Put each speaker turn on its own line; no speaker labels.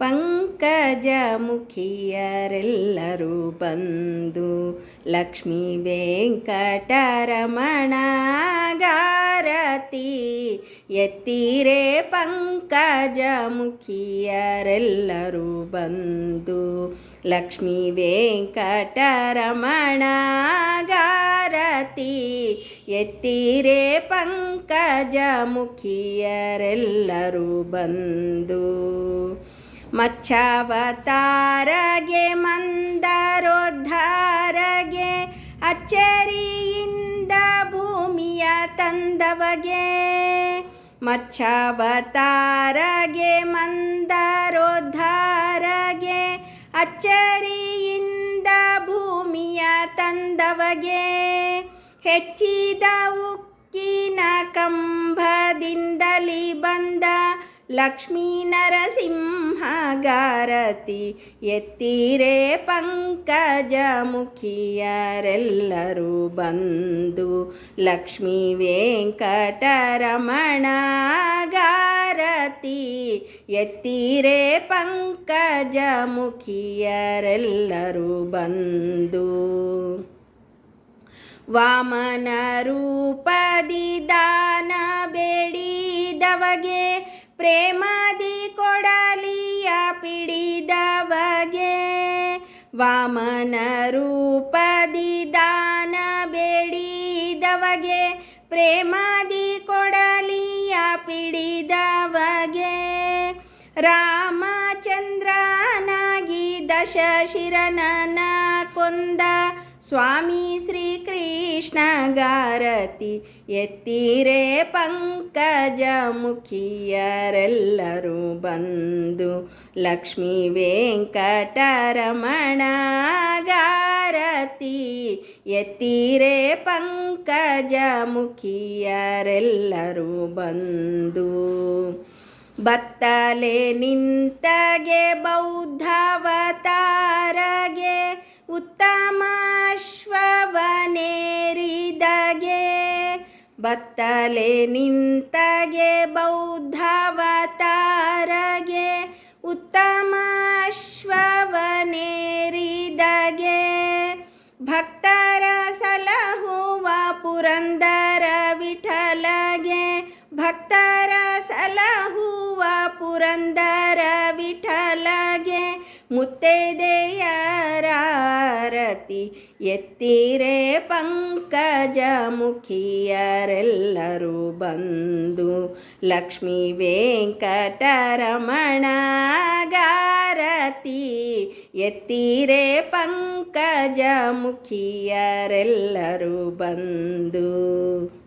ಪಂಕಜ ಮುಖಿಯರೆಲ್ಲರೂ ಬಂದು ಲಕ್ಷ್ಮೀ ವೆಂಕಟರಮಣ ಗಾರತಿ ಎತ್ತೀರೆ ಪಂಕಜ ಮುಖಿಯರೆಲ್ಲರೂ ಬಂದು ಲಕ್ಷ್ಮೀ ವೆಂಕಟರಮಣ ಗಾರತಿ ಎತ್ತೀರೆ ಪಂಕಜ ಮುಖಿಯರೆಲ್ಲರೂ ಬಂದು ಮಚ್ಚಾವತಾರಗೆ ಮಂದರೋದ್ಧಾರಗೆ ಅಚ್ಚರಿಯಿಂದ ಭೂಮಿಯ ತಂದವಗೆ. ಮಚ್ಚಾವತಾರಗೆ ಮಂದರೋದ್ಧಾರಗೆ ಅಚ್ಚರಿಯಿಂದ ಭೂಮಿಯ ತಂದವಗೆ. ಹೆಚ್ಚಿದ ಉಕ್ಕಿನ ಕಂಬದಿಂದಲಿ ಬಂದ ಲಕ್ಷ್ಮೀ ನರಸಿಂಹಗಾರತಿ ಎತ್ತೀರೆ ಪಂಕಜ ಮುಖಿಯರೆಲ್ಲರೂ ಬಂದು ಲಕ್ಷ್ಮೀ ವೆಂಕಟರಮಣಗಾರತಿ ಎತ್ತೀರೆ ಪಂಕಜ ಮುಖಿಯರೆಲ್ಲರೂ ಬಂದು ವಾಮನ ರೂಪದಿ ಪ್ರೇಮದಿ ಕೊಡಲಿಯ ಪಿಡಿದವಗೆ ವಾಮನ ರೂಪದಿ ದಾನ ಬೇಡಿದವಗೆ ಪ್ರೇಮದಿ ಕೊಡಲಿಯ ಪಿಡಿದವಗೆ ರಾಮಚಂದ್ರನಾಗಿ ದಶಶಿರನನ ಕೊಂದ ಸ್ವಾಮಿ ಶ್ರೀ ಕೃಷ್ಣ ಗಾರತಿ ಎತ್ತೀರೆ ಪಂಕಜ ಮುಖಿಯರೆಲ್ಲರೂ ಬಂದು ಲಕ್ಷ್ಮೀ ವೆಂಕಟರಮಣ ಗಾರತಿ ಎತ್ತೀರೆ ಪಂಕಜ ಮುಖಿಯರೆಲ್ಲರೂ ಬಂದು ಬತ್ತಲೆ ನಿಂತಗೆ ಬೌದ್ಧವತಾರಗೆ ಉತ್ತಮಾಶ್ವವನೇರಿದಗೆ ಬತ್ತಲೆ ನಿಂತಗೆ ಬೌದ್ಧವತಾರಗೆ ಉತ್ತಮಾಶ್ವವನೇರಿದಗೆ ಭಕ್ತರ ಸಲಹುವ ಪುರಂದರ ವಿಠಲಗೆ. ಭಕ್ತರ ಸಲಹುವ ಪುರಂದರ ವಿಠಲಗೆ. ಮುತ್ತೈದೆಯರಾರತಿ ಎತ್ತೀರೆ ಪಂಕಜ ಮುಖಿಯರೆಲ್ಲರೂ ಬಂದು ಲಕ್ಷ್ಮೀ ವೆಂಕಟರಮಣ ಗಾರತಿ ಎತ್ತೀರೆ ಪಂಕಜ ಮುಖಿಯರೆಲ್ಲರೂ ಬಂದು